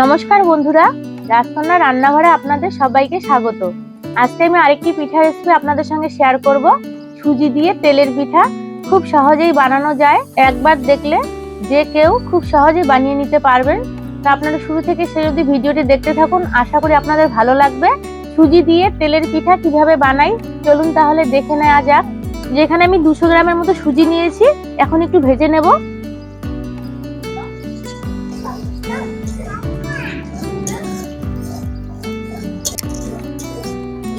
নমস্কার বন্ধুরা, রাজকন্যা রান্নাঘরে আপনাদের সবাইকে স্বাগত। আজকে আমি আরেকটি পিঠা রেসিপি আপনাদের সঙ্গে শেয়ার করব। সুজি দিয়ে তেলের পিঠা খুব সহজেই বানানো যায়। একবার দেখলে যে কেউ খুব সহজেই বানিয়ে নিতে পারবেন। তো আপনারা শুরু থেকে সে যদি ভিডিওটি দেখতে থাকুন। আশা করি আপনাদের ভালো লাগবে। সুজি দিয়ে তেলের পিঠা কীভাবে বানাই, চলুন তাহলে দেখে নেওয়া যাক। যেখানে আমি দুশো গ্রামের মতো সুজি নিয়েছি, এখন একটু ভেজে নেব।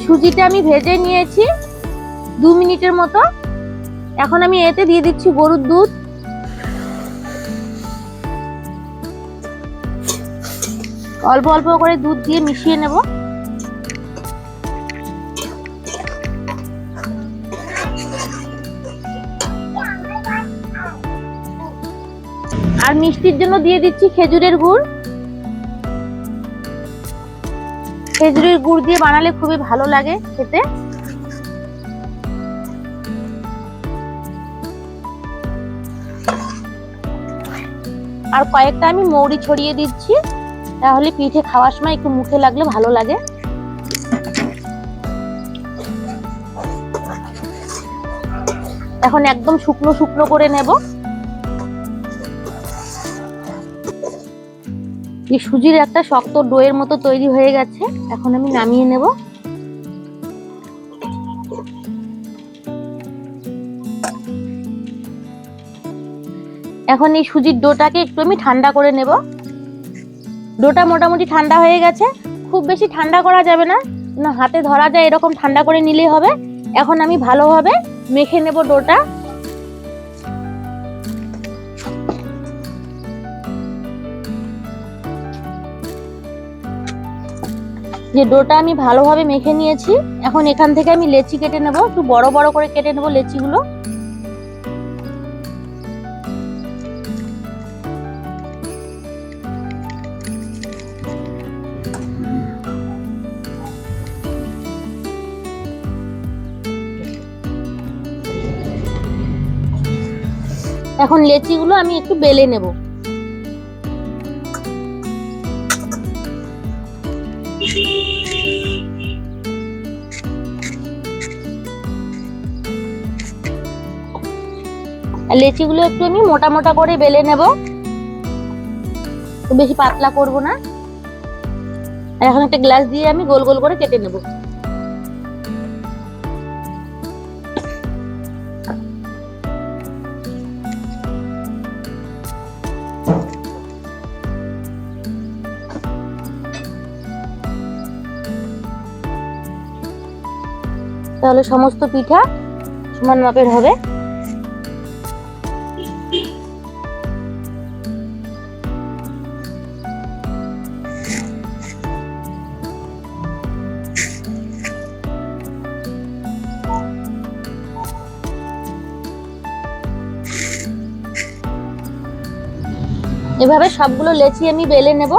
সুজিটা আমি ভেজে নিয়েছি দু মিনিটের মতো। এখন আমি এতে দিয়ে দিচ্ছি গরুর দুধ। অল্প অল্প করে দুধ দিয়ে মিশিয়ে নেব। আর মিষ্টির জন্য দিয়ে দিচ্ছি খেজুরের গুড়। খেজুরের গুড় দিয়ে বানালে খুবই ভালো লাগে খেতে। আর কয়েকটা আমি মৌরি ছড়িয়ে দিচ্ছি, তাহলে পিঠে খাওয়ার সময় একটু মুখে লাগলে ভালো লাগে। এখন একদম শুকনো শুকনো করে নেব। এই সুজির একটা শক্ত ডোয়ের মতো তৈরি হয়ে গেছে, এখন আমি নামিয়ে নেব। এখন এই সুজির ডোটাকে একটু আমি ঠান্ডা করে নেব। ডোটা মোটামুটি ঠান্ডা হয়ে গেছে। খুব বেশি ঠান্ডা করা যাবে না হাতে ধরা যায় এরকম ঠান্ডা করে নিলেই হবে। এখন আমি ভালোভাবে মেখে নেব ডোটা। যে ডোটা আমি ভালোভাবে মেখে নিয়েছি, এখন এখান থেকে আমি লেচি কেটে নেব, একটু বড় বড় করে কেটে নেব লেচিগুলো। এখন লেচিগুলো আমি একটু বেলে নেব। আর লেচিগুলো একটু আমি মোটা মোটা করে বেলে নেব। বেশি পাতলা করব না। আর এখন একটা গ্লাস দিয়ে আমি গোল গোল করে কেটে নেব। তাহলে সমস্ত পিঠা সমান মাপের হবে। এভাবে সবগুলো লেচি আমি বেলে নেব।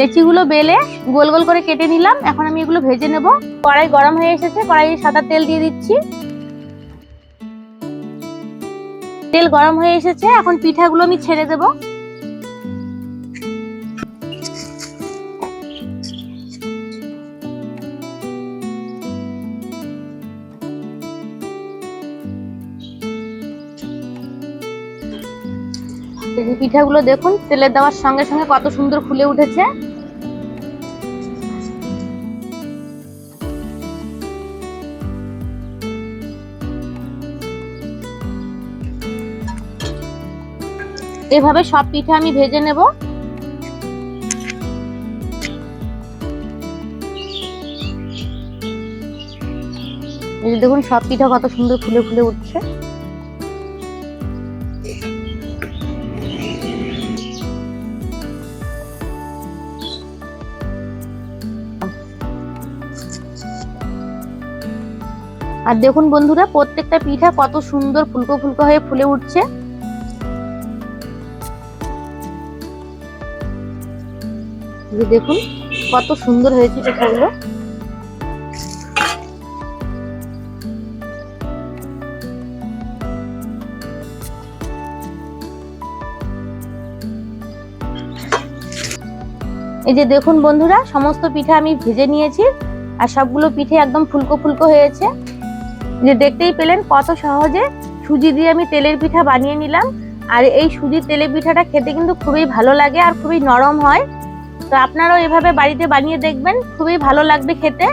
লেচিগুলো বেলে গোল গোল করে কেটে নিলাম। এখন আমি এগুলো ভেজে নেব। কড়াই গরম হয়ে এসেছে। কড়াইয়ে সাদা তেল দিয়ে দিচ্ছি। তেল গরম হয়ে এসেছে। এখন পিঠাগুলো আমি ছেড়ে দেব। পিঠাগুলো দেখুন, তেলের দেওয়ার সঙ্গে সঙ্গে কত সুন্দর ফুলে উঠেছে। এভাবে সব পিঠা আমি ভেজে নেব। দেখুন, সব পিঠা কত সুন্দর ফুলে ফুলে উঠছে। আর দেখুন বন্ধুরা, প্রত্যেকটা পিঠা কত সুন্দর ফুলকো ফুলকো হয়ে ফুলে উঠছে। যে দেখুন কত সুন্দর হয়েছে পিঠাগুলো এই যে দেখুন বন্ধুরা, সমস্ত পিঠা আমি ভেজে নিয়েছি আর সবগুলো পিঠে একদম ফুলকো ফুলকো হয়েছে। যে দেখতেই পেলেন কত সহজে সুজি দিয়ে আমি তেলের পিঠা বানিয়ে নিলাম। আর এই সুজির তেলের পিঠাটা খেতে কিন্তু খুবই ভালো লাগে আর খুবই নরম হয়। তো আপনারাও এভাবে বাড়িতে বানিয়ে দেখবেন, খুবই ভালো লাগবে খেতে।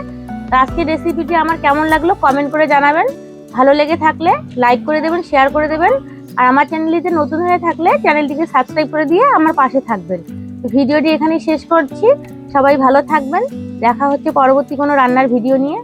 তো আজকের রেসিপিটি আমার কেমন লাগল কমেন্ট করে জানাবেন। ভালো লেগে থাকলে লাইক করে দেবেন শেয়ার করে দেবেন। আর আমার চ্যানেলটিতে নতুন হয়ে থাকলে চ্যানেলটিকে সাবস্ক্রাইব করে দিয়ে আমার পাশে থাকবেন। ভিডিওটি এখানেই শেষ করছি। সবাই ভালো থাকবেন। দেখা হচ্ছে পরবর্তী কোনো রান্নার ভিডিও নিয়ে।